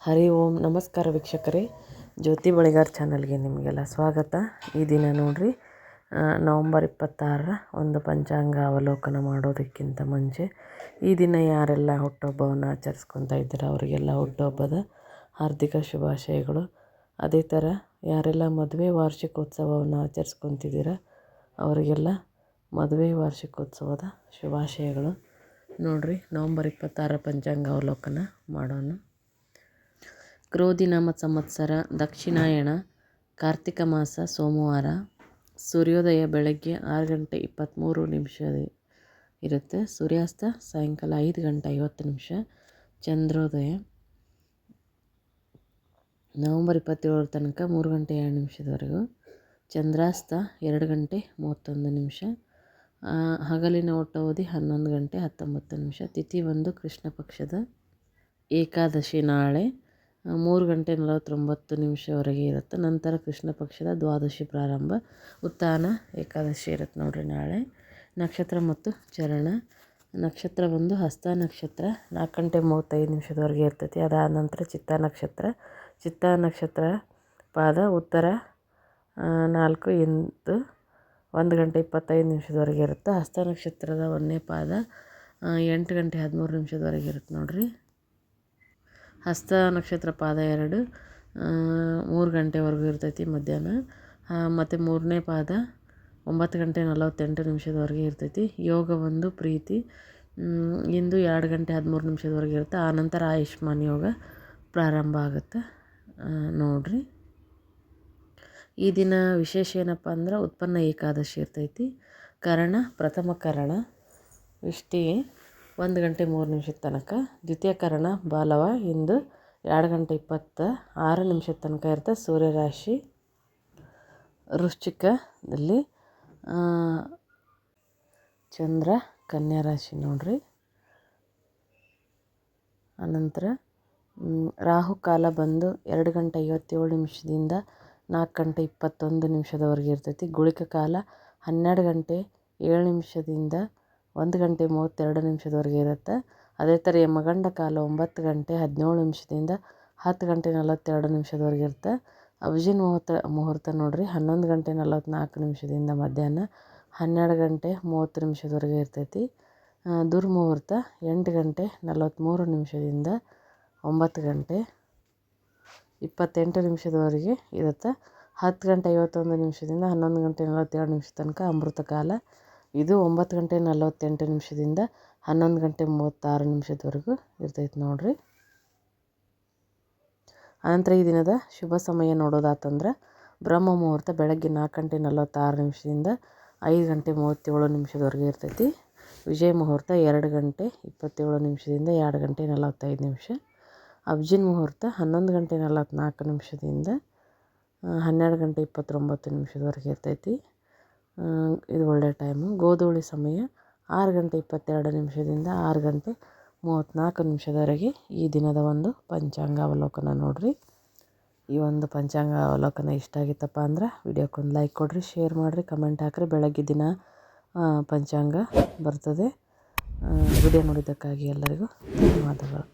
ಹರಿ ಓಂ, ನಮಸ್ಕಾರ ವೀಕ್ಷಕರೇ. ಜ್ಯೋತಿ ಬಳಿಗಾರ್ ಚಾನಲ್ಗೆ ನಿಮಗೆಲ್ಲ ಸ್ವಾಗತ. ಈ ದಿನ ನೋಡ್ರಿ ನವಂಬರ್ ಇಪ್ಪತ್ತಾರರ ಒಂದು ಪಂಚಾಂಗ ಅವಲೋಕನ ಮಾಡೋದಕ್ಕಿಂತ ಮುಂಚೆ ಈ ದಿನ ಯಾರೆಲ್ಲ ಹುಟ್ಟುಹಬ್ಬವನ್ನು ಆಚರಿಸ್ಕೊತಾ ಇದ್ದಾರೆ, ಅವರಿಗೆಲ್ಲ ಹುಟ್ಟುಹಬ್ಬದ ಹಾರ್ದಿಕ ಶುಭಾಶಯಗಳು. ಅದೇ ಥರ ಯಾರೆಲ್ಲ ಮದುವೆ ವಾರ್ಷಿಕೋತ್ಸವವನ್ನು ಆಚರಿಸ್ಕೊತಿದ್ದೀರ, ಅವರಿಗೆಲ್ಲ ಮದುವೆ ವಾರ್ಷಿಕೋತ್ಸವದ ಶುಭಾಶಯಗಳು. ನೋಡಿರಿ, ನವಂಬರ್ ಇಪ್ಪತ್ತಾರರ ಪಂಚಾಂಗ ಅವಲೋಕನ ಮಾಡೋಣ. ಕ್ರೋಧಿನಾಮ ಸಂವತ್ಸರ, ದಕ್ಷಿಣಾಯಣ, ಕಾರ್ತಿಕ ಮಾಸ, ಸೋಮವಾರ, ಸೂರ್ಯೋದಯ ಬೆಳಗ್ಗೆ ಆರು ಗಂಟೆ ಇಪ್ಪತ್ತ್ಮೂರು ನಿಮಿಷ ಇರುತ್ತೆ. ಸೂರ್ಯಾಸ್ತ ಸಾಯಂಕಾಲ ಐದು ಗಂಟೆ ಐವತ್ತು ನಿಮಿಷ, ಚಂದ್ರೋದಯ ನವಂಬರ್ ಇಪ್ಪತ್ತೇಳರ ತನಕ ಮೂರು ಗಂಟೆ ಎರಡು ನಿಮಿಷದವರೆಗೂ, ಚಂದ್ರಾಸ್ತ ಎರಡು ಗಂಟೆ ಮೂವತ್ತೊಂದು ನಿಮಿಷ ಹಗಲಿನ ಒಟ್ಟ ಓದಿ ಹನ್ನೊಂದು ಗಂಟೆ ಹತ್ತೊಂಬತ್ತು ನಿಮಿಷ, ತಿಥಿ ಒಂದು ಕೃಷ್ಣ ಪಕ್ಷದ ಏಕಾದಶಿ ನಾಳೆ ಮೂರು ಗಂಟೆ ನಲವತ್ತೊಂಬತ್ತು ನಿಮಿಷವರೆಗೆ ಇರುತ್ತೆ. ನಂತರ ಕೃಷ್ಣ ಪಕ್ಷದ ದ್ವಾದಶಿ ಪ್ರಾರಂಭ, ಉತ್ಥಾನ, ಏಕಾದಶಿ ಇರುತ್ತೆ ನೋಡಿರಿ ನಾಳೆ. ನಕ್ಷತ್ರ ಮತ್ತು ಚರಣ. ನಕ್ಷತ್ರ ಬಂದು ಹಸ್ತ ನಕ್ಷತ್ರ. ನಾಲ್ಕು ಗಂಟೆ ಮೂವತ್ತೈದು ನಿಮಿಷದವರೆಗೆ ಇರ್ತೈತಿ. ಅದಾದ ನಂತರ ಚಿತ್ತ ನಕ್ಷತ್ರ. ಚಿತ್ತ ನಕ್ಷತ್ರ ಪಾದ, ಉತ್ತರ ನಾಲ್ಕು ಇಂದು ಒಂದು ಗಂಟೆ ಇಪ್ಪತ್ತೈದು ನಿಮಿಷದವರೆಗೆ ಇರುತ್ತೆ. ಹಸ್ತ ನಕ್ಷತ್ರದ ಒಂದನೇ ಪಾದ ಎಂಟು ಗಂಟೆ ಹದಿಮೂರು ನಿಮಿಷದವರೆಗೆ ಇರುತ್ತೆ ನೋಡ್ರಿ. ಹಸ್ತ ನಕ್ಷತ್ರ ಪಾದ ಎರಡು ಮೂರು ಗಂಟೆವರೆಗೂ ಇರ್ತೈತಿ ಮಧ್ಯಾಹ್ನ. ಮತ್ತು ಮೂರನೇ ಪಾದ ಒಂಬತ್ತು ಗಂಟೆ ನಲವತ್ತೆಂಟು ನಿಮಿಷದವರೆಗೆ ಇರ್ತೈತಿ. ಯೋಗ ಒಂದು ಪ್ರೀತಿ. ಇಂದು ಎರಡು ಗಂಟೆ ಹದಿಮೂರು ನಿಮಿಷದವರೆಗೆ ಇರುತ್ತೆ. ಆನಂತರ ಆಯುಷ್ಮಾನ್ ಯೋಗ ಪ್ರಾರಂಭ ಆಗುತ್ತೆ. ನೋಡ್ರಿ. ಈ ದಿನ ವಿಶೇಷ ಏನಪ್ಪ ಅಂದ್ರೆ ಉತ್ಪನ್ನ ಏಕಾದಶಿ ಇರ್ತೈತಿ. ಕರಣ, ಪ್ರಥಮ ಕರಣ ಇಷ್ಟೇ ಒಂದು ಗಂಟೆ ಮೂರು ನಿಮಿಷದ ತನಕ. ದ್ವಿತೀಯ ಕರಣ ಬಾಲವ ಇಂದು ಎರಡು ಗಂಟೆ ಇಪ್ಪತ್ತ ಆರು ನಿಮಿಷದ ತನಕ ಇರುತ್ತೆ ಸೂರ್ಯರಾಶಿ ವೃಶ್ಚಿಕದಲ್ಲಿ. ಚಂದ್ರ ಕನ್ಯಾ ರಾಶಿ ನೋಡ್ರಿ. ಅನಂತರ ರಾಹು ಕಾಲ ಬಂದು ಎರಡು ಗಂಟೆ ಐವತ್ತೇಳು ನಿಮಿಷದಿಂದ ನಾಲ್ಕು ಗಂಟೆ ಇಪ್ಪತ್ತೊಂದು ನಿಮಿಷದವರೆಗೆ ಇರ್ತೈತಿ. ಗುಳಿಕ ಕಾಲ ಹನ್ನೆರಡು ಗಂಟೆ ಏಳು ನಿಮಿಷದಿಂದ ಒಂದು ಗಂಟೆ ಮೂವತ್ತೆರಡು ನಿಮಿಷದವರೆಗೆ ಇರುತ್ತೆ. ಅದೇ ಥರ ಯಮಗಂಡ ಕಾಲ ಒಂಬತ್ತು ಗಂಟೆ ಹದಿನೇಳು ನಿಮಿಷದಿಂದ ಹತ್ತು ಗಂಟೆ ನಲವತ್ತೆರಡು ನಿಮಿಷದವರೆಗೆ ಇರುತ್ತೆ. ಅಭಿಜಿನ್ ಮುಹೂರ್ತ ಮುಹೂರ್ತ ನೋಡಿರಿ, ಹನ್ನೊಂದು ಗಂಟೆ ನಲವತ್ತ್ನಾಲ್ಕು ನಿಮಿಷದಿಂದ ಮಧ್ಯಾಹ್ನ ಹನ್ನೆರಡು ಗಂಟೆ ಮೂವತ್ತು ನಿಮಿಷದವರೆಗೆ ಇರ್ತೈತಿ. ದುರ್ಮುಹೂರ್ತ, ಎಂಟು ಗಂಟೆ ನಲವತ್ತ್ಮೂರು ನಿಮಿಷದಿಂದ ಒಂಬತ್ತು ಗಂಟೆ ಇಪ್ಪತ್ತೆಂಟು ನಿಮಿಷದವರೆಗೆ ಇರುತ್ತೆ. ಹತ್ತು ಗಂಟೆ ಐವತ್ತೊಂದು ನಿಮಿಷದಿಂದ ಹನ್ನೊಂದು ಗಂಟೆ ನಲವತ್ತೆರಡು ನಿಮಿಷ ತನಕ ಅಮೃತ ಕಾಲ. ಇದು ಒಂಬತ್ತು ಗಂಟೆ ನಲವತ್ತೆಂಟು ನಿಮಿಷದಿಂದ ಹನ್ನೊಂದು ಗಂಟೆ ಮೂವತ್ತಾರು ನಿಮಿಷದವರೆಗೂ ಇರ್ತೈತೆ ನೋಡಿರಿ. ಅನಂತರ ಈ ದಿನದ ಶುಭ ಸಮಯ ನೋಡೋದಾತಂದ್ರೆ ಬ್ರಹ್ಮ ಮುಹೂರ್ತ ಬೆಳಗ್ಗೆ ನಾಲ್ಕು ಗಂಟೆ ನಲವತ್ತಾರು ನಿಮಿಷದಿಂದ ಐದು ಗಂಟೆ ಮೂವತ್ತೇಳು ನಿಮಿಷದವರೆಗೆ ಇರ್ತೈತಿ. ವಿಜಯ ಮುಹೂರ್ತ ಎರಡು ಗಂಟೆ ಇಪ್ಪತ್ತೇಳು ನಿಮಿಷದಿಂದ ಎರಡು ಗಂಟೆ ನಲವತ್ತೈದು ನಿಮಿಷ. ಅಬ್ಜಿನ್ ಮುಹೂರ್ತ ಹನ್ನೊಂದು ಗಂಟೆ ನಲವತ್ತ್ನಾಲ್ಕು ನಿಮಿಷದಿಂದ ಹನ್ನೆರಡು ಗಂಟೆ ಇಪ್ಪತ್ತೊಂಬತ್ತು ನಿಮಿಷದವರೆಗೆ ಇರ್ತೈತಿ. ಇದು ಒಳ್ಳೆಯ ಟೈಮು. ಗೋಧೂಳಿ ಸಮಯ ಆರು ಗಂಟೆ ಇಪ್ಪತ್ತೆರಡು ನಿಮಿಷದಿಂದ ಆರು ಗಂಟೆ ಮೂವತ್ತ್ನಾಲ್ಕು ನಿಮಿಷದವರೆಗೆ ಈ ದಿನದ ಒಂದು ಪಂಚಾಂಗ ಅವಲೋಕನ ನೋಡಿರಿ. ಈ ಒಂದು ಪಂಚಾಂಗ ಅವಲೋಕನ ಇಷ್ಟ ಆಗಿತ್ತಪ್ಪ ಅಂದ್ರೆ ವಿಡಿಯೋಕ್ಕೊಂದು ಲೈಕ್ ಕೊಡಿರಿ, ಶೇರ್ ಮಾಡಿರಿ, ಕಮೆಂಟ್ ಹಾಕಿರಿ. ಬೆಳಗ್ಗೆ ದಿನ ಪಂಚಾಂಗ ಬರ್ತದೆ. ವಿಡಿಯೋ ನೋಡಿದ್ದಕ್ಕಾಗಿ ಎಲ್ಲರಿಗೂ ಧನ್ಯವಾದಗಳು.